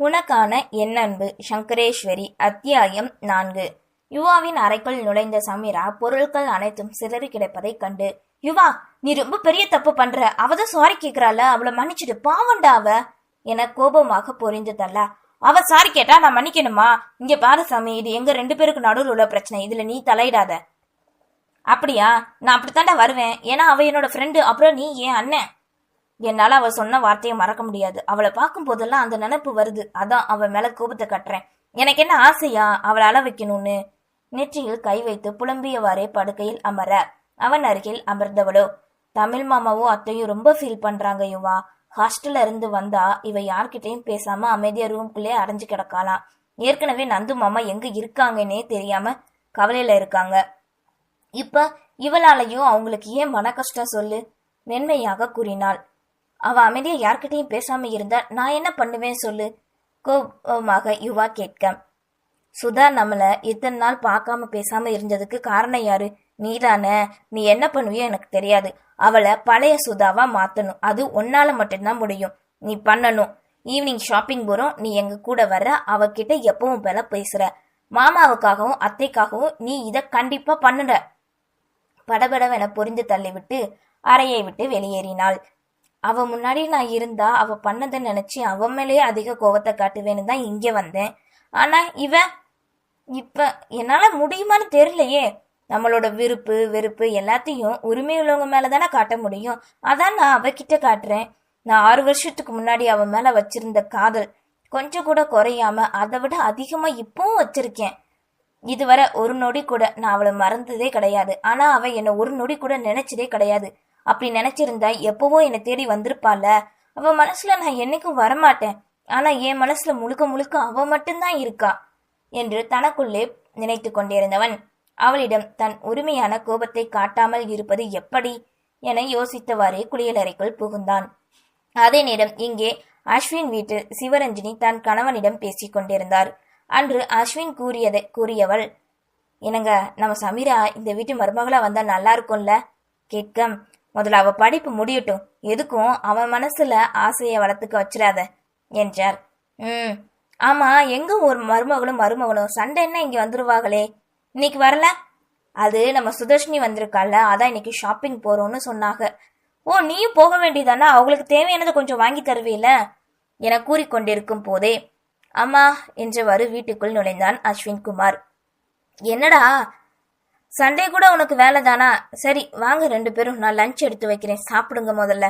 உனக்கான என் அன்பு சங்கரேஸ்வரி அத்தியாயம் நான்கு. யுவாவின் அறைக்குள் நுழைந்த சமீரா பொருட்கள் அனைத்தும் சிதறி கிடப்பதைக் கண்டு யுவா நீ ரொம்ப பெரிய தப்பு பண்ற. அவதான் சாரி கேக்குறாள. அவளை மன்னிச்சிடு. பாவண்டா அவ. என கோபமாக பொரிந்ததல்ல. அவ சாரி கேட்டா நான் மன்னிக்கணுமா? இங்க பாரு சாமி இது எங்க ரெண்டு பேருக்கு நடுவில் உள்ள பிரச்சனை. இதுல நீ தலையிடாத. அப்படியா? நான் அப்படித்தாண்டா வருவேன். ஏன்னா அவ என்னோட ஃப்ரெண்டு அப்புறம் நீ என் அண்ணன்? என்னால அவ சொன்ன வார்த்தையை மறக்க முடியாது. அவளை பார்க்கும் போதெல்லாம் அந்த நினைப்பு வருது. அதான் அவ மேல கோபத்தை கட்டுறேன். எனக்கு என்ன ஆசையா? அவளை அள வைக்கணும்னு. நெற்றியில் கை வைத்து புலம்பியவாறே படுக்கையில் அமர அவன் அருகில் அமர்ந்தவளோ. தமிழ் மாமாவோ அத்தையும் ரொம்ப ஃபீல் பண்றாங்க யுவா. ஹாஸ்டல்ல இருந்து வந்தா இவ யார்கிட்டயும் பேசாம அமைதியா ரூம்குள்ளே அடைஞ்சு கிடக்கலாம் ஏற்கனவே நந்து மாமா எங்க இருக்காங்கன்னே தெரியாம கவலையில இருக்காங்க. இப்ப இவளாலையும் அவங்களுக்கு ஏன் மன கஷ்டம் சொல்லு? மென்மையாக கூறினாள். அவ அமைதியா யார்கிட்டையும் பேசாம இருந்தா நான் என்ன பண்ணுவேன் சொல்லு? கோபமாக யுவா கேட்க. சுதா நம்மள இத்தனை நாள் பார்க்காம பேசாம இருந்ததுக்கு காரணம் யாரு? நீதானே. நீ என்ன பண்ணுவியோ எனக்கு தெரியாது. அவளை பழைய சுதாவா மாத்தணும். அது ஒன்னால மட்டும்தான் முடியும். நீ பண்ணணும். ஈவினிங் ஷாப்பிங் போறோம். நீ எங்க கூட வர்ற? அவகிட்ட எப்பவும் போல பேசுற. மாமாவுக்காகவும் அத்தைக்காகவும் நீ இத கண்டிப்பா பண்ணுற. படபடவென புரிந்து தள்ளிவிட்டு அறையை விட்டு வெளியேறினாள். அவ முன்னாடி நான் இருந்தா அவ பண்ணதை நினைச்சு அவன் மேலேயே அதிக கோவத்தை காட்டுவேன்னு தான் இங்க வந்தேன். ஆனா இவ இப்ப என்னால முடியுமான்னு தெரியலையே. நம்மளோட விருப்பு வெறுப்பு எல்லாத்தையும் உரிமை உள்ளவங்க மேல தானே காட்ட முடியும். அதான் நான் அவகிட்ட காட்டுறேன். நான் ஆறு வருஷத்துக்கு முன்னாடி அவன் மேல வச்சிருந்த காதல் கொஞ்சம் கூட குறையாம அதை விட அதிகமா இப்பவும் வச்சிருக்கேன். இதுவரை ஒரு நொடி கூட நான் அவளை மறந்ததே கிடையாது. ஆனா அவ என்னை ஒரு நொடி கூட நினைச்சதே கிடையாது. அப்படி நினைச்சிருந்தா எப்பவோ என்னை தேடி வந்திருப்பால அவ மனசுல நான் என்னைக்கும் வரமாட்டேன். ஆனா என் மனசுல முழுக்க முழுக்க அவ மட்டும்தான் இருக்கா என்று தனக்குள்ளே நினைத்து கொண்டிருந்தவன். அவளிடம் தன் உரிமையான கோபத்தை காட்டாமல் இருப்பது எப்படி என யோசித்தவாறே குளியலறைக்குள் புகுந்தான். அதே நேரம் இங்கே அஸ்வின் வீட்டில் சிவரஞ்சினி தன் கணவனிடம் பேசிக் கொண்டிருந்தார். அன்று அஸ்வின் கூறியதை கூறியவள் என்னங்க நம்ம சமீரா இந்த வீட்டு மருமகளா வந்தா நல்லா இருக்கும்ல? கேட்கம். முதல்ல அவ படிப்பு முடியட்டும். எதுக்கும் அவன் மனசுல ஆசையை வளர்த்துக்க வச்சிடாத என்றார். ம் ஆமா எங்க ஒரு மருமகளும் மருமகளும் சண்டை என்ன இங்க வந்துருவாங்களே இன்னைக்கு வரல? அது நம்ம சுதர்ஷினி வந்திருக்கால அதான் இன்னைக்கு ஷாப்பிங் போறோம்னு சொன்னாங்க. ஓ நீயும் போக வேண்டியதானா? அவங்களுக்கு தேவையானதை கொஞ்சம் வாங்கி தருவீல என கூறிக்கொண்டிருக்கும் போதே அம்மா என்றவாறு வீட்டுக்குள் நுழைந்தான் அஸ்வின் குமார். என்னடா சண்டே கூட உனக்கு வேலை தானா சரி வாங்க ரெண்டு பேரும். நான் லஞ்ச் எடுத்து வைக்கிறேன். சாப்பிடுங்க முதல்ல.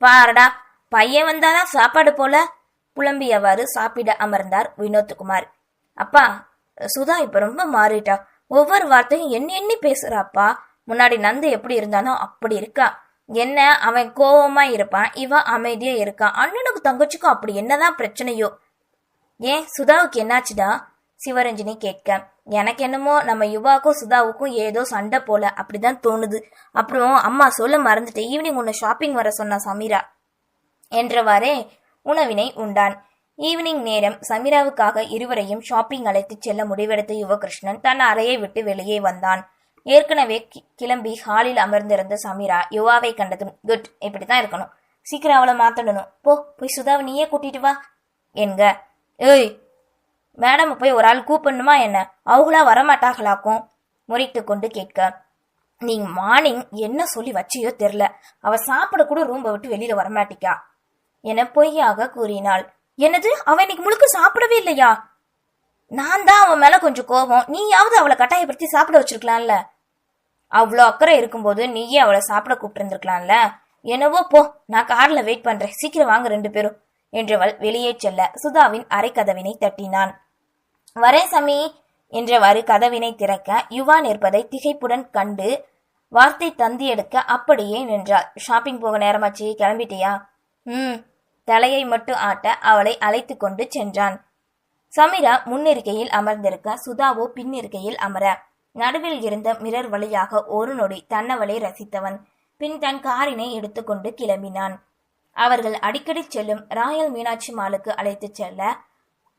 பாரடா பையன் வந்தாதான் சாப்பாடு போல? புலம்பியவாறு சாப்பிட அமர்ந்தார் வினோத்குமார். அப்பா சுதா இப்ப ரொம்ப மாறிட்டா. ஒவ்வொரு வார்த்தையும் என்ன எண்ணி பேசுறாப்பா. முன்னாடி நந்து எப்படி இருந்தானோ அப்படி இருக்கா. என்ன அவன் கோவமா இருப்பான். இவன் அமைதியா இருக்கான் அண்ணனுக்கு தங்கச்சிக்கும் அப்படி என்னதான் பிரச்சனையோ? ஏன் சுதாவுக்கு என்னாச்சுடா? சிவரஞ்சினி கேட்க. எனக்கு என்னமோ நம்ம யுவாக்கும் சுதாவுக்கும் ஏதோ சண்டை போல அப்படிதான் தோணுது. அப்புறம் அம்மா சொல்ல மறந்துட்டு ஈவினிங் உன்னை ஷாப்பிங் வர சொன்னா சமீரா என்றவாறே உணவினை உண்டான். ஈவினிங் நேரம் சமீராவுக்காக இருவரையும் ஷாப்பிங் அழைத்துச் செல்ல முடிவெடுத்த யுவகிருஷ்ணன் தன் அறையை விட்டு வெளியே வந்தான். ஏற்கனவே கி- கிளம்பி ஹாலில் அமர்ந்திருந்த சமீரா யுவாவை கண்டதும் குட் இப்படித்தான் இருக்கணும். சீக்கிரம் அவளை மாத்தணும். போ போய் சுதாவை நீயே கூட்டிட்டு வா. என்க ஏய் மேடம் போய் ஒரு ஆள் கூப்பிடணுமா என்ன? அவங்களா வரமாட்டாங்களாக்கும்? முறைத்து கொண்டு கேட்க. நீங்க மார்னிங் என்ன சொல்லி வச்சியோ தெரில. அவ சாப்பிட கூட ரூம்ப விட்டு வெளியில வரமாட்டிக்கா. என பொய்யாக கூறினாள். என்னது? அவ இன்னைக்கு முழுக்க சாப்பிடவே இல்லையா? நான் தான் அவன் மேல கொஞ்சம் கோபம். நீயாவது அவளை கட்டாயப்படுத்தி சாப்பிட வச்சிருக்கலாம்ல. அவ்வளோ அக்கறை இருக்கும்போது நீயே அவளை சாப்பிட கூப்பிட்டுருந்துருக்கலாம்ல என்னவோ போ நான் கார்ல வெயிட் பண்றேன். சீக்கிரம் வாங்க ரெண்டு பேரும் என்றவள் வெளியே செல்ல. சுதாவின் அரை கதவினை தட்டினான். வரேன் சமி என்றவாறு கதவினை திறக்க யுவா நிற்பதை திகைப்புடன் கண்டு வார்த்தை தந்தி எடுக்க அப்படியே நின்றாள். ஷாப்பிங் போக நேரமாச்சு கிளம்பிட்டியா? ம். தலையை மட்டும் ஆட்ட அவளை அழைத்து கொண்டு சென்றான். சமீரா முன்னிருக்கையில் அமர்ந்திருக்க சுதாவோ பின்னிருக்கையில் அமர. நடுவில் இருந்த மிரர் வழியாக ஒரு நொடி தன்னவளை ரசித்தவன். பின் தன் காரினை எடுத்துக்கொண்டு கிளம்பினான். அவர்கள் அடிக்கடி செல்லும் ராயல் மீனாட்சி மாலுக்கு அழைத்துச் செல்ல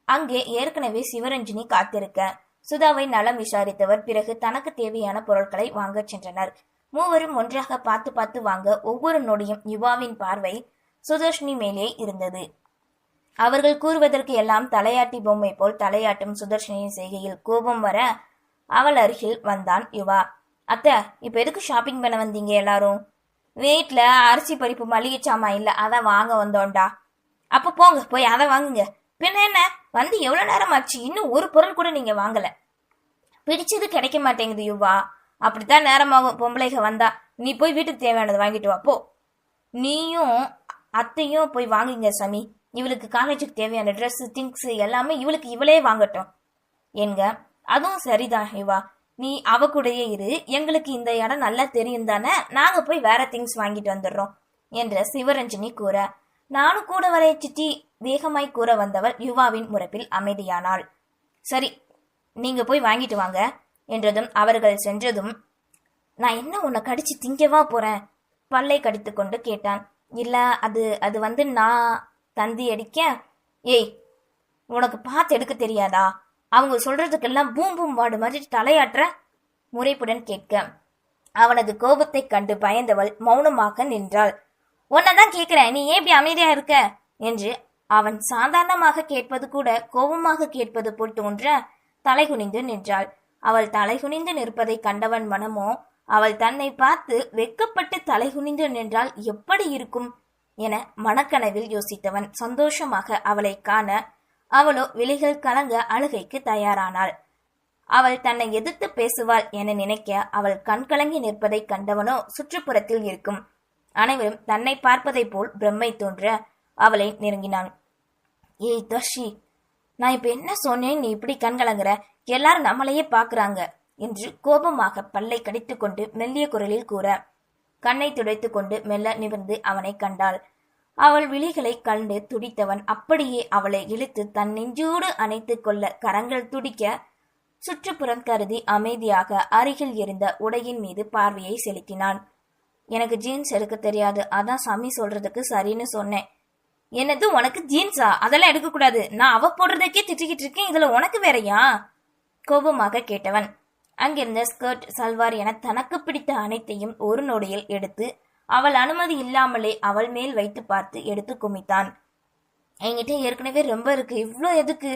அங்கே ஏற்கனவே சிவரஞ்சினி காத்திருக்க. சுதாவை நலம் விசாரித்தவர். பிறகு தனக்கு தேவையான பொருட்களை வாங்கச் சென்றனர். மூவரும் ஒன்றாக பார்த்து பார்த்து வாங்க ஒவ்வொரு நொடியும் யுவாவின் பார்வை சுதர்ஷினி மேலே இருந்தது. அவர்கள் கூறுவதற்கு எல்லாம் தலையாட்டி பொம்மை போல் தலையாட்டும் சுதர்ஷனின் செய்கையில் கோபம் வர அவள் அருகில் வந்தான் யுவா. அத்தை இப்ப எதுக்கு ஷாப்பிங் பண்ண வந்தீங்க எல்லாரும்? வீட்ல அரிசி பருப்பு மளிகை சாமான் இல்ல அதை வாங்க வந்தோண்டா அப்ப போங்க போய் அதை வாங்குங்க. பின்ன என்ன? வந்து எவ்வளோ நேரம் ஆச்சு இன்னும் ஒரு பொருள் கூட நீங்கள் வாங்கலை. பிடிச்சது கிடைக்க மாட்டேங்குது யுவா. அப்படித்தான் நேரமாகும். பொம்பளைக வந்தா நீ போய் வீட்டுக்கு தேவையானது வாங்கிட்டு வா போ. நீயும் அத்தையும் போய் வாங்குங்க சாமி. இவளுக்கு காலேஜுக்கு தேவையான ட்ரெஸ் திங்ஸ் எல்லாமே இவளுக்கு இவளே வாங்கட்டும். என்க அதுவும் சரிதான் யுவா. நீ அவ கூடயே இரு. எங்களுக்கு இந்த இடம் நல்லா தெரியும் தானே? நாங்க போய் வேற திங்ஸ் வாங்கிட்டு வந்துடுறோம் என்ற சிவரஞ்சனி கூற. நானும் கூட வரைய சித்தி. வேகமாய் கூற வந்தவள் யுவாவின் முறப்பில் அமைதியானாள். சரி நீங்க போய் வாங்கிட்டு வாங்க என்றதும் அவர்கள் சென்றதும் நான் என்ன உன்னை கடிச்சு திங்கவா போறேன்? பல்லை கடித்து கொண்டு கேட்டான். இல்ல அது அது வந்து நான் தந்தி அடிக்க ஏய் உனக்கு பார்த்து எடுக்க தெரியாதா? அவங்க சொல்றதுக்கெல்லாம் பூம் பூம் வாடு மாதிரி தலையாற்ற முறைப்புடன் கேட்க. அவனது கோபத்தை கண்டு பயந்தவள் மௌனமாக நின்றாள். உன்னதான் கேக்குறேன் நீ ஏன் இப்படி அமைதியா இருக்க? என்று அவன் சாதாரணமாக கேட்பது கூட கோபமாக கேட்பது போல் தோன்ற தலைகுனிந்து நின்றாள். அவள் தலைகுனிந்து நிற்பதை கண்டவன் மனமோ அவள் தன்னை பார்த்து வெக்கப்பட்டு தலைகுனிந்து நின்றால் எப்படி இருக்கும் என மனக்கனவில் யோசித்தவன் சந்தோஷமாக அவளை காண அவளோ விலைகள் கலங்க அழுகைக்கு தயாரானாள். அவள் தன்னை எதிர்த்து பேசுவாள் என நினைக்க அவள் கண்கலங்கி நிற்பதை கண்டவனோ சுற்றுப்புறத்தில் இருக்கும். அனைவரும் தன்னை பார்ப்பதைப் போல் பிரம்மை தோன்ற அவளை நெருங்கினான் ஏய் தர்ஷி நான் இப்ப என்ன சொன்னேன்? நீ இப்படி கண்கலங்குற எல்லாரும் நம்மளையே பாக்குறாங்க என்று கோபமாக பல்லை கடித்துக்கொண்டு மெல்லிய குரலில் கூற கண்ணை துடைத்து கொண்டு மெல்ல நிமிர்ந்து அவனை கண்டாள். அவள் விழிகளை கண்டு துடித்தவன் அப்படியே அவளை இழுத்து தன் நெஞ்சோடு அணைத்துக் கொள்ள கரங்கள் துடிக்க சுற்றுப்புறம் கருதி அமைதியாக அருகில் இருந்த உடையின் மீது பார்வையை செலுத்தினான் எனக்கு ஜீன்ஸ் எடுக்க தெரியாது. அதான் சாமி சொல்றதுக்கு சரின்னு சொன்னேன். என்னது உனக்கு ஜீன்ஸா அதெல்லாம் எடுக்கக்கூடாது. நான் அவ போடுறதுக்கே திட்டிக்கிட்டு இருக்கேன். இதுல உனக்கு வேறையா? கோபமாக கேட்டவன். அங்கிருந்த ஸ்கர்ட் சல்வார் என தனக்கு பிடித்த அனைத்தையும் ஒரு நொடியில் எடுத்து அவள் அனுமதி இல்லாமலே அவள் மேல் வைத்து பார்த்து எடுத்து குமித்தான். என்கிட்ட ஏற்கனவே ரொம்ப இருக்கு. இவ்ளோ எதுக்கு?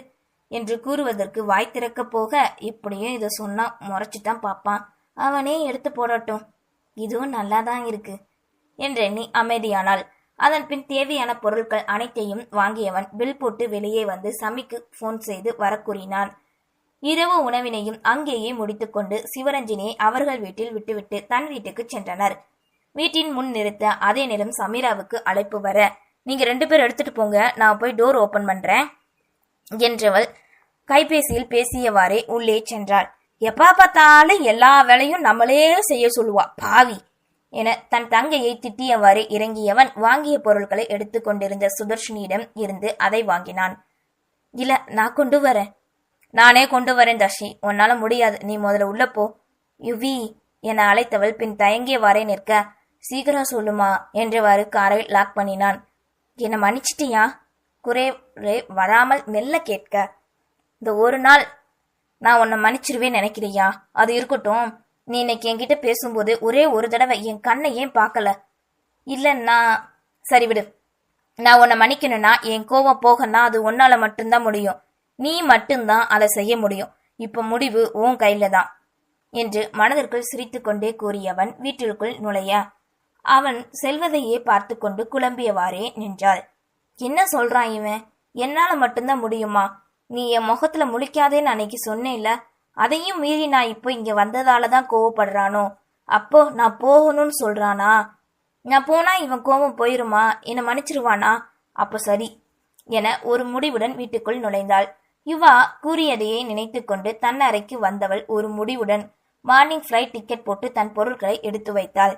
என்று கூறுவதற்கு வாய் திறக்க போக இப்படியும் இதை சொன்னா முறைச்சுதான் பார்ப்பான். அவனே எடுத்து போடட்டும். இதுவும் நல்லாதான் இருக்கு. என்றெண்ணி அமைதியானாள். அதன் பின் தேவையான பொருட்கள் அனைத்தையும் வாங்கியவன் பில் போட்டு வெளியே வந்து சமிக்கு போன் செய்து வர கூறினான் இரவு உணவினையும் அங்கேயே முடித்துக்கொண்டு சிவரஞ்சினியை அவர்கள் வீட்டில் விட்டுவிட்டு தன் வீட்டுக்கு சென்றனர். வீட்டின் முன் நிறுத்த அதே நேரம் சமீராவுக்கு அழைப்பு வர நீங்க ரெண்டு பேரும் எடுத்துட்டு போங்க நான் போய் டோர் ஓபன் பண்றேன் என்றவள் கைபேசியில் பேசியவாறே உள்ளே சென்றாள். எப்பா பார்த்தாலும் எல்லா வேலையும் நம்மளே செய்ய சொல்லுவா பாவி. என தன் தங்கையை திட்டியவாறு இறங்கியவன் வாங்கிய பொருட்களை எடுத்துக் கொண்டிருந்த சுதர்ஷினியிடம் இருந்து அதை வாங்கினான். இல்ல நான் கொண்டு வரேன். நானே கொண்டு வரேன் தர்ஷி. உன்னால முடியாது. நீ முதல்ல உள்ள போ. யுவி என அழைத்தவள் பின் தயங்கியவாறே நிற்க சீக்கிரம் சொல்லுமா? என்றவாறு காரை லாக் பண்ணினான். என்னை மன்னிச்சிட்டியா? குறைவே வராமல் மெல்ல கேட்க. இந்த ஒரு நாள் நான் உன்னை மன்னிச்சிருவேன் நினைக்கிறியா? அது இருக்கட்டும். நீ இன்னைக்கு என்கிட்ட பேசும்போது ஒரே ஒரு தடவை என் கண்ணை ஏன் பார்க்கல? இல்லைன்னா சரி விடு. நான் உன்னை மன்னிக்கணும்னா என் கோவம் போகன்னா அது உன்னால மட்டும்தான் முடியும். நீ மட்டும்தான் அதை செய்ய முடியும். இப்ப முடிவு உன் கையில தான். என்று மனதிற்குள் சிரித்துக்கொண்டே கூறியவன் வீட்டிற்குள் நுழைய. அவன் செல்வதையே பார்த்து கொண்டு குழம்பியவாறே நின்றாள். என்ன சொல்றான் இவன்? என்னால மட்டும்தான் முடியுமா? நீ என் முகத்துல முழிக்காதேன்னு அன்னைக்கு சொன்னேன்ல. அதையும் மீறி நான் இப்போ இங்க வந்ததால தான் கோவப்படுறானோ? அப்போ நான் போகணும்னு சொல்றானா? நான் போனா இவன் கோபம் போயிருமா? என்னை மன்னிச்சிருவானா? அப்போ சரி என ஒரு முடிவுடன் வீட்டுக்குள் நுழைந்தாள். யுவா கூறியதையே நினைத்துக்கொண்டு தன் அறைக்கு வந்தவள் ஒரு முடிவுடன் மார்னிங் ஃப்ளைட் டிக்கெட் போட்டு தன் பொருட்களை எடுத்து வைத்தாள்.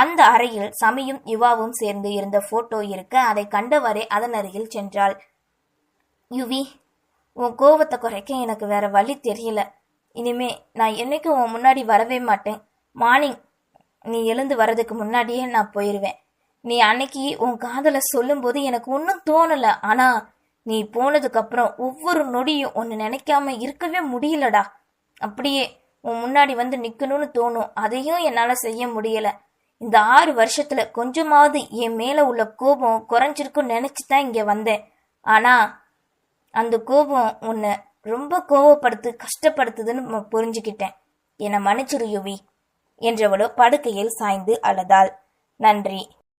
அந்த அறையில் சமியும் யுவாவும் சேர்ந்து இருந்த போட்டோ இருக்க அதை கண்டவரே அதன் அருகில் சென்றாள். யுவி உன் கோவத்தை குறைக்க எனக்கு வேற வழி தெரியல. இனிமே நான் என்னைக்கும் உன் முன்னாடி வரவே மாட்டேன். மார்னிங் நீ எழுந்து வர்றதுக்கு முன்னாடியே நான் போயிடுவேன் நீ அன்னைக்கு உன் காதலை சொல்லும்போது எனக்கு ஒன்றும் தோணலை. ஆனால் நீ போனதுக்கப்புறம் ஒவ்வொரு நொடியும் ஒன்று நினைக்காம இருக்கவே முடியலடா. அப்படியே உன் முன்னாடி வந்து நிற்கணும்னு தோணும். அதையும் என்னால் செய்ய முடியலை. இந்த ஆறு வருஷத்துல கொஞ்சமாவது என் மேல உள்ள கோபம் குறைஞ்சிருக்குன்னு நினைச்சு தான் இங்க வந்தேன். ஆனா அந்த கோபம் உன்னை ரொம்ப கோவப்படுத்து கஷ்டப்படுத்துதுன்னு புரிஞ்சுக்கிட்டேன். என மன்னிச்சிரு யுவி என்றவளோ படுக்கையில் சாய்ந்து அழுதாள். நன்றி.